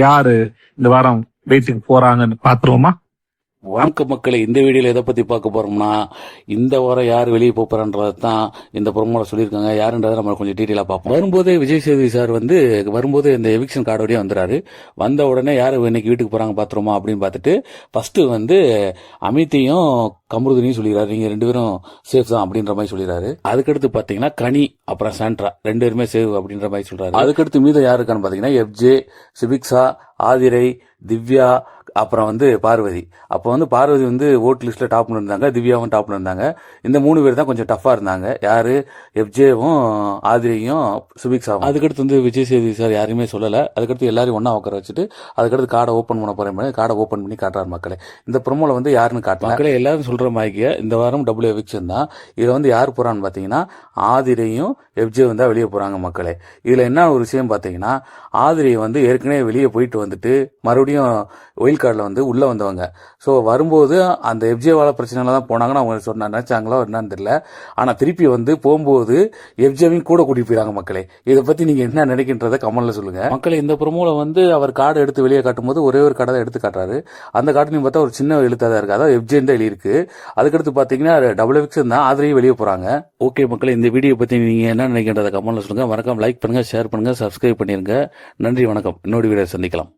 யாரு இந்த வாரம் வெயிட்டிங் போறாங்கன்னு பாத்துருவோமா? வணக்க மக்களை இந்த வீடியோவில் எதை பற்றி பார்க்க போகிறோம்னா இந்த வாரம் யார் வெளியே போகிறான்றது தான் இந்த ப்ரொமோல சொல்லியிருக்காங்க. யாருன்றதை நம்ம கொஞ்சம் டீட்டெயிலாக பார்ப்போம். வரும்போதே விஜய் சேதுபதி சார் வந்து வரும்போது இந்த எவிக்ஷன் கார்டோடய வந்துறாரு. வந்த உடனே யார் இன்னைக்கு வீட்டுக்கு போகிறாங்க பார்த்துருமா அப்படின்னு பார்த்துட்டு ஃபஸ்ட்டு வந்து அமித்தையும் கமருதனையும் சொல்லிடுறாரு. நீங்கள் ரெண்டு பேரும் சேஃப் தான் அப்படின்ற மாதிரி சொல்லிடுறாரு. அதுக்கடுத்து பார்த்தீங்கன்னா கனி அப்புறம் சாண்ட்ரா. ரெண்டு பேருமே சேவ் அப்படின்ற மாதிரி சொல்கிறாரு அதுக்கடுத்து மீதம் யாருக்கான்னு பார்த்தீங்கன்னா எஃப்ஜே சிபிக்ஸா ஆதிரை திவ்யா அப்புறம் வந்து பார்வதி. அப்போ வந்து பார்வதி வந்து ஓட் லிஸ்ட்ல டாப்ல இருந்தாங்க திவ்யாவும் டாப்ல இருந்தாங்க. இந்த மூணு பேர் தான் கொஞ்சம் டஃபா இருந்தாங்க. யாரு? எஃப்ஜேவும் ஆதிரையும் சுபிக்ஸாவும் அதுக்கடுத்து வந்து விஜய் சேதி சார் யாரையுமே சொல்லல. அதுக்கடுத்து எல்லாரையும் ஒண்ணா உட்கார வச்சுட்டு அதுக்கடுத்து கார்டை ஓப்பன் பண்ண போறேன் கார்டை ஓப்பன் பண்ணி காட்டுறாரு மக்களே. இந்த ப்ரோமோல வந்து யாருன்னு காட்டல. மக்களே எல்லாரும் சொல்ற மாதிரி இந்த வாரம் டபுள் எவிக்ஷன் தான். இதுல வந்து யார் போறான்னு பாத்தீங்கன்னா ஆதிரையும் எஃப்ஜே வந்து வெளியே போறாங்க மக்களே. இதுல என்ன ஒரு விஷயம் பாத்தீங்கன்னா ஆதிரை வந்து ஏற்கனவே வெளியே போயிட்டு வந்துட்டு மறுபடியும் ஒயில் கார்டில் வந்து உள்ளே வந்தவங்க. ஸோ வரும்போது அந்த எஃப்ஜேவால பிரச்சனைல தான் போனாங்கன்னு அவங்க சொன்ன நினச்சாங்களோ என்னன்னு தெரியல. ஆனால் திருப்பி வந்து போகும்போது எஃப்ஜேவையும் கூட கூட்டிட்டு போயிறாங்க மக்களே. இதை பற்றி நீங்கள் என்ன நினைக்கின்றத கமலில் சொல்லுங்கள் மக்களே இந்த ப்ரோமோல வந்து அவர் கார்டு எடுத்து வெளியே காட்டும்போது ஒரே ஒரு கார்டை தான் எடுத்து காட்டுறாரு. அந்த கார்டு பார்த்தா ஒரு சின்ன எழுத்தாக தான் இருக்குது அதாவது எஃப்ஜேன்னு தான் எழுதியிருக்கு. அதுக்கடுத்து பார்த்தீங்கன்னா டபுள் எக்ஸ் தான் ஆதரவு வெளியே போகிறாங்க ஓகே மக்களே இந்த வீடியோ பற்றி நீங்கள் என்ன நினைக்கின்றத கமலில் சொல்லுங்கள் வணக்கம் லைக் பண்ணுங்கள் ஷேர் பண்ணுங்கள் சப்ஸ்கிரைப் பண்ணிடுங்க நன்றி வணக்கம். இன்னொரு வீடியோ சந்திக்கலாம்.